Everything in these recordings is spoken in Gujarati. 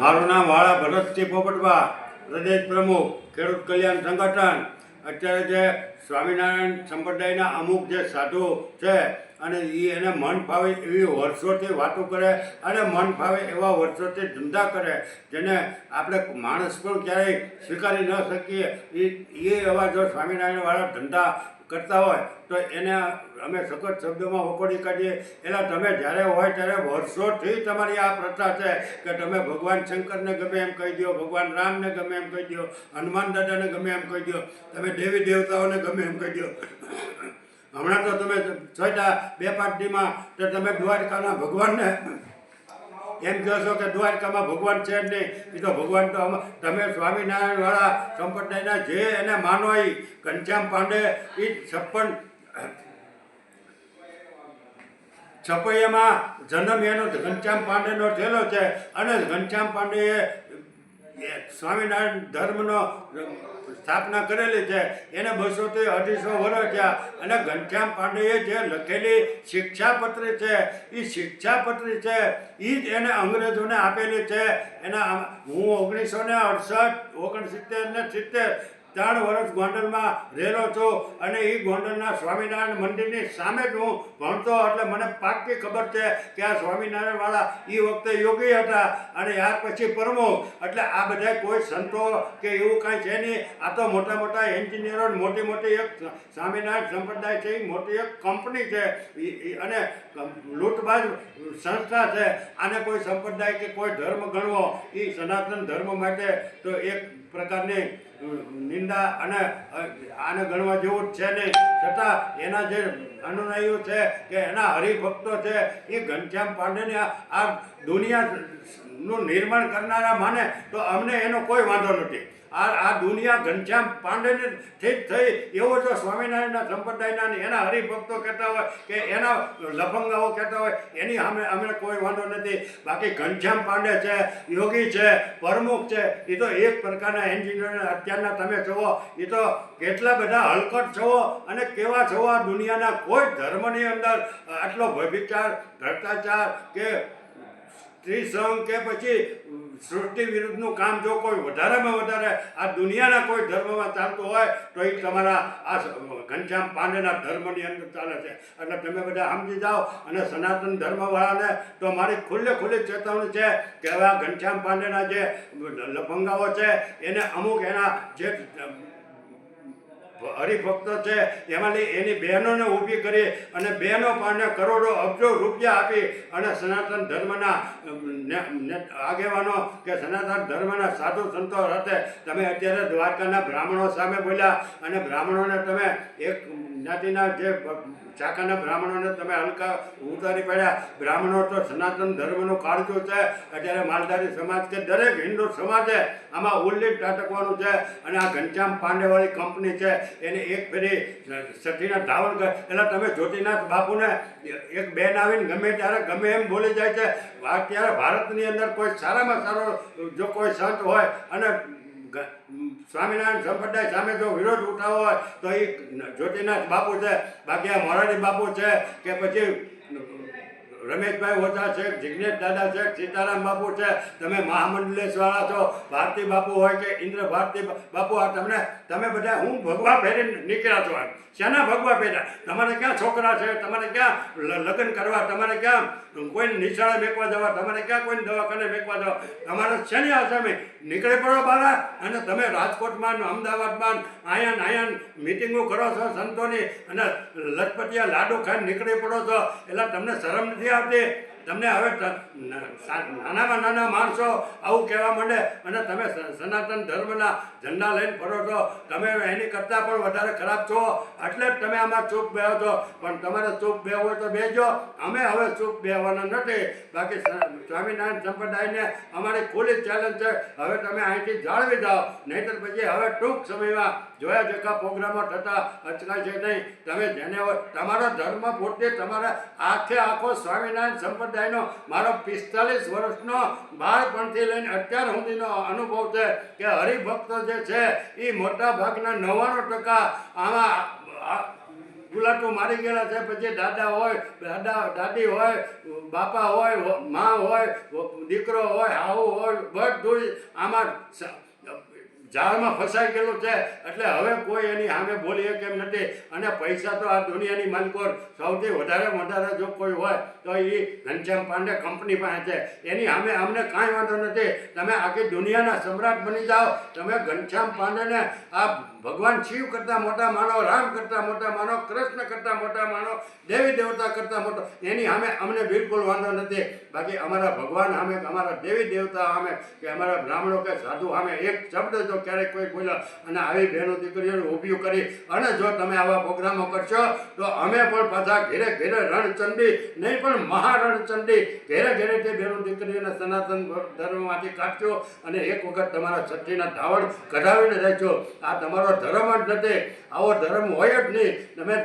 મારું નામ વાળા ભરતસિંહ પોપટવા, પ્રદેશ પ્રમુખ, ખેડૂત કલ્યાણ સંગઠન. અત્યારે જે સ્વામિનારાયણ સંપ્રદાયના અમુક જે સાધુ છે, અને એ એને મન ફાવે એવી વર્ષોથી વાતો કરે, અને મન ફાવે એવા વર્ષોથી ધંધા કરે, જેને આપણે માણસ પણ ક્યારેય સ્વીકારી ન શકીએ. એ એવા જો સ્વામિનારાયણવાળા ધંધા કરતા હોય, તો એને અમે સખત શબ્દોમાં વખોડી કાઢીએ. એટલે તમે જ્યારે હોય ત્યારે વર્ષોથી તમારી આ પ્રથા છે કે તમે ભગવાન શંકરને ગમે એમ કહી દો ભગવાન રામને ગમે એમ કહી દો હનુમાન દાદાને ગમે એમ કહી દો તમે દેવી દેવતાઓને ગમે એમ કહી દો હમણાં તો તમે છોટા બે પાર્ટીમાં તો તમે દ્વારકાના ભગવાનને એમ કહો છો કે દ્વારકામાં ભગવાન છે જ નહીં. એ તો ભગવાન તો તમે સ્વામિનારાયણ વાળા સંપ્રદાયના જે એને માનો એ ઘનશ્યામ પાંડે એ છપ્પન, છપૈયામાં જન્મ એનો ઘનશ્યામ પાંડેનો થયેલો છે. અને ઘનશ્યામ પાંડેએ સ્વામિનારાયણ ધર્મનો સ્થાપના કરેલી છે. એને બસોથી અઢીસો વર્ષ થયા અને ઘનશ્યામ પાંડેએ જે લખેલી શિક્ષાપત્રી છે એ શિક્ષાપત્રી છે એ જ એને અંગ્રેજોને આપેલી છે. એના હું ઓગણીસો ને અડસઠ ઓગણસિત્તેર ને સિત્તેર ત્રણ વર્ષ ગોંડલમાં રહેલો છું અને એ ગોંડલના સ્વામિનારાયણ મંદિરની સામે જ હું ભણતો એટલે મને પાકી ખબર છે કે આ સ્વામિનારાયણવાળા એ વખતે યોગી હતા અને યાર પછી પ્રમુખ. એટલે આ બધા કોઈ સંતો કે એવું કાંઈ છે નહીં. આ તો મોટા મોટા એન્જિનિયરો મોટી મોટી એક સ્વામિનારાયણ સંપ્રદાય છે એ મોટી એક કંપની છે. અને લૂંટબાજ સંસ્થા છે. આને કોઈ સંપ્રદાય કે કોઈ ધર્મ ગણવો એ સનાતન ધર્મ માટે તો એક પ્રકારની નિંદા અને આને ગણવા જેવું જ છે નહીં. છતાં એના જે અનુયાયીઓ છે કે એના હરિભક્તો છે, એ ઘનશ્યામ પાંડેને આ- આ દુનિયાનું નિર્માણ કરનારા માને તો અમને એનો કોઈ વાંધો નથી. આ આ દુનિયા ઘનશ્યામ પાંડેને થી જ થઈ એવો જો સ્વામિનારાયણના સંપ્રદાયના એના હરિભક્તો કહેતા હોય કે એના લફંગાઓ કહેતા હોય, એની સામે અમને કોઈ વાંધો નથી. બાકી ઘનશ્યામ પાંડે છે, યોગી છે, પ્રમુખ છે, એ તો એક પ્રકારના એન્જિનિયર અત્યારના તમે જુઓ, એ તો કેટલા બધા હલકટ છો અને કેવા છો આ દુનિયાના કોઈ ધર્મની અંદર આટલો વ્યભિચાર ભ્રષ્ટાચાર કે ત્રિસંગ કે પછી સૃષ્ટિ વિરુદ્ધનું કામ જો કોઈ વધારેમાં વધારે આ દુનિયાના કોઈ ધર્મમાં ચાલતું હોય, તો એ તમારા આ ઘનશ્યામ પાંડેના ધર્મની અંદર ચાલે છે. એટલે તમે બધા સમજી જાઓ, અને સનાતન ધર્મવાળાને તો મારી ખુલ્લે ખુલ્લી ચેતવણી છે કે હવે આ ઘનશ્યામ પાંડેના જે લફંગાઓ છે, એને અમુક એના જે હરિભક્તો છે. એમાંની એની બહેનોને ઊભી કરી અને બહેનો પાને કરોડો અબજો રૂપિયા આપી અને સનાતન ધર્મના આગેવાનો કે સનાતન ધર્મના સાધુ સંતો સાથે તમે અત્યારે દ્વારકાના બ્રાહ્મણો સામે બોલ્યા અને બ્રાહ્મણોને તમે એક જ્ઞાતિના જે ચાકાના બ્રાહ્મણોને તમે હલકા ઉતારી પડ્યા. બ્રાહ્મણો તો સનાતન ધર્મનો કાળજો છે. અત્યારે માલધારી સમાજ કે દરેક હિન્દુ સમાજે આમાં ઉલ્લેખ ટાટકવાનું છે અને આ ઘનશ્યામ પાંડેવાળી કંપની છે. એને એક ફેરી સતીના ધાવણ કરે. એટલે તમે જ્યોતિનાથ બાપુને એક બેન આવીને ગમે ત્યારે ગમે એમ બોલી જાય છે. અત્યારે ભારતની અંદર કોઈ સારામાં સારો, જો કોઈ સંત હોય અને સ્વામિનારાયણ સંપ્રદાય સામે જો વિરોધ ઉઠાવો હોય તો એ જ્યોતિનાથ બાપુ છે, બાકી આ મોરારી બાપુ છે કે પછી રમેશભાઈ ઓઝા છે જિજ્ઞેશ દાદા છે, સીતારામ બાપુ છે, તમે મહામંડલેશ વાળા છો, ભારતી બાપુ હોય કે ઇન્દ્ર ભારતી બાપુ આ તમને, તમે બધા હું ભગવા ફેરી નીકળ્યા છો એમ શેના ભગવા ફેર્યા તમારે ક્યાં છોકરા છે? તમારે ક્યાં લગ્ન કરવા? તમારે ક્યાં કોઈ નિશાળે મેકવા જવા? તમારે ક્યાં કોઈ દવાખાને મેકવા જવા? તમારે શેની આસામે નીકળી પડો બારા અને તમે રાજકોટમાં અમદાવાદમાં આયન આયન મિટિંગો કરો છો સંતોની અને લખપતિયા લાડુ ખાઈને નીકળી પડો છો. એટલે તમને શરમ નથી આવતી તમને હવે ત- ન- હવે નાનામાં નાના માણસો આવું કહેવા માંડે. અને તમે સનાતન ધર્મના ઝંડા લઈને ફરો છો. તમે એની કરતાં પણ વધારે ખરાબ છો. એટલે જ તમે આમાં ચૂપ બેહો છો. પણ તમારે ચૂપ બેહવું હોય તો બેજો અમે હવે ચૂપ બેહવાના નથી. બાકી સ્વામિનારાયણ સંપ્રદાયને અમારી ખુલ્લી ચેલેન્જ છે. હવે તમે અહીંથી જાળવી જાઓ. નહીંતર પછી હવે ટૂંક સમયમાં જોયા જોખા પ્રોગ્રામો થતા અચકાય છે નહીં. તમે જેને તમારો ધર્મ પોતે તમારા આખે આખો સ્વામિનારાયણ સંપ્રદાયનો મારો પિસ્તાલીસ વર્ષનો બાળપણથી લઈને અત્યાર સુધીનો અનુભવ છે કે હરિભક્તો જે છે એ મોટા ભાગના નવ્વાણું ટકા આમાં ગુલાટો મારી ગયેલા છે. પછી દાદા હોય, દાદા, દાદી હોય, બાપા હોય મા હોય દીકરો હોય આવું હોય બધું આમાં જાળમાં ફસાઈ ગયેલું છે. એટલે હવે કોઈ એની સામે બોલી શકે એમ નથી. અને પૈસા તો આ દુનિયાની માલિકો સૌથી વધારે વધારે જો કોઈ હોય, તો એ ઘનશ્યામ પાંડે કંપની પાસે છે. એની સામે અમને કાંઈ વાંધો નથી. તમે આખી દુનિયાના સમ્રાટ બની જાઓ. તમે ઘનશ્યામ પાંડેને આ ભગવાન શિવ કરતા મોટા માનો, રામ કરતા મોટા માનો, કૃષ્ણ કરતા મોટા માનો, દેવી દેવતા કરતા મોટો, એની સામે અમને બિલકુલ વાંધો નથી. બાકી અમારા ભગવાન સામે, અમારા દેવી દેવતા સામે, કે અમારા બ્રાહ્મણો કે સાધુ સામે એક શબ્દ જો ક્યારેક કોઈ બોલ્યો અને આવી બહેનો દીકરીઓને ઊભી કરી અને જો તમે આવા પ્રોગ્રામો કરશો, તો અમે પણ પાછા ઘેરે ઘેરે રણચંડી, નહીં પણ મહારણચંડી, ઘેરે ઘેરે તે બહેનો દીકરીઓને સનાતન ધર્મમાંથી કાઢશો અને એક વખત તમારા છઠ્ઠીના ધાવણ કઢાવીને રહેજો આ તમારો ધર્મ જ નથી, આવો ધર્મ હોય જ નહીં. તમે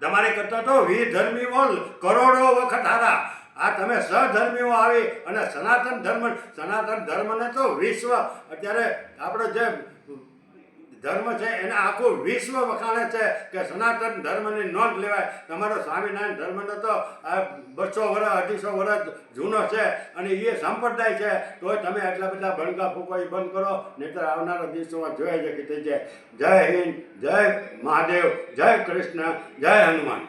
તમારે કરતા તો વિધર્મીઓ કરોડો વખત હારા. આ તમે સહધર્મીઓ આવી અને સનાતન ધર્મ, સનાતન ધર્મને તો વિશ્વ. અત્યારે આપણો જે ધર્મ છે એને આખું વિશ્વ વખાણે છે કે સનાતન ધર્મની નોંધ લેવાય. તમારો સ્વામિનારાયણ ધર્મનો તો બસો વર્ષ અઢીસો વર્ષ જૂનો છે અને એ સંપ્રદાય છે. તોય તમે એટલા બધા ભણકા ફૂકો એ બંધ કરો. નહીતર આવનારા દિવસોમાં જોયા છે કે થઈ જાય. જય હિન્દ, જય મહાદેવ, જય કૃષ્ણ, જય હનુમાન